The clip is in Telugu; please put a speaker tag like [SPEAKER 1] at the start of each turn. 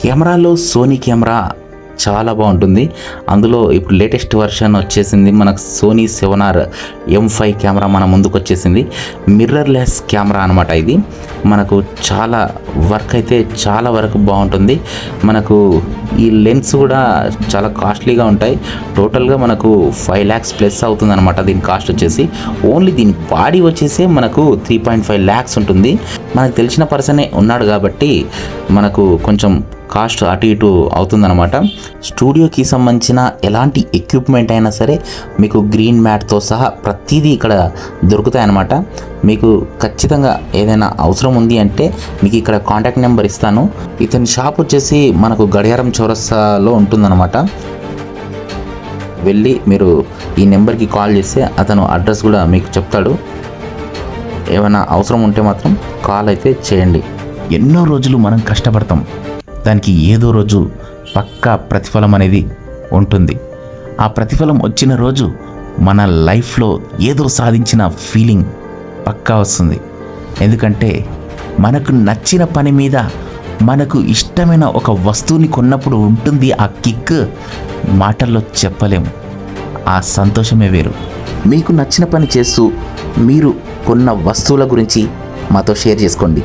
[SPEAKER 1] కెమెరాలో సోనీ కెమెరా. చాలా బాగుంటుంది. అందులో ఇప్పుడు లేటెస్ట్ వర్షన్ వచ్చేసింది మనకు Sony seven R M five camera మన ముందుకు వచ్చేసింది. మిర్రర్లెస్ కెమెరా అనమాట ఇది. మనకు చాలా వర్క్ అయితే చాలా వరకు బాగుంటుంది. మనకు ఈ లెన్స్ కూడా చాలా కాస్ట్లీగా ఉంటాయి. టోటల్గా మనకు ఫైవ్ ల్యాక్స్ ప్లస్ అవుతుంది అనమాట దీని కాస్ట్ వచ్చేసి. ఓన్లీ దీని బాడీ వచ్చేసి మనకు త్రీ పాయింట్ ఫైవ్ ల్యాక్స్ ఉంటుంది. మనకు తెలిసిన పర్సనే ఉన్నాడు కాబట్టి మనకు కొంచెం కాస్ట్ అటు ఇటు అవుతుందన్నమాట. స్టూడియోకి సంబంధించిన ఎలాంటి ఎక్విప్మెంట్ అయినా సరే మీకు గ్రీన్ మ్యాట్తో సహా ప్రతిదీ ఇక్కడ దొరుకుతాయన్నమాట. మీకు ఖచ్చితంగా ఏదైనా అవసరం ఉంది అంటే మీకు ఇక్కడ కాంటాక్ట్ నెంబర్ ఇస్తాను. ఇతని షాప్ వచ్చేసి మనకు గడియారం చౌరస్తాలో ఉంటుందన్నమాట. వెళ్ళి మీరు ఈ నెంబర్కి కాల్ చేస్తే అతను అడ్రస్ కూడా మీకు చెప్తాడు. ఏమైనా అవసరం ఉంటే మాత్రం కాల్ అయితే చేయండి. ఎన్నో రోజులు మనం కష్టపడతాం. దానికి ఏదో రోజు పక్కా ప్రతిఫలం అనేది ఉంటుంది. ఆ ప్రతిఫలం వచ్చిన రోజు మన లైఫ్లో ఏదో సాధించిన ఫీలింగ్ పక్కా వస్తుంది. ఎందుకంటే మనకు నచ్చిన పని మీద మనకు ఇష్టమైన ఒక వస్తువుని కొన్నప్పుడు ఉంటుంది ఆ కిక్ మాటల్లో చెప్పలేము ఆ సంతోషమే వేరు. మీకు నచ్చిన పని చేస్తూ మీరు కొన్న వస్తువుల గురించి మాతో షేర్ చేసుకోండి.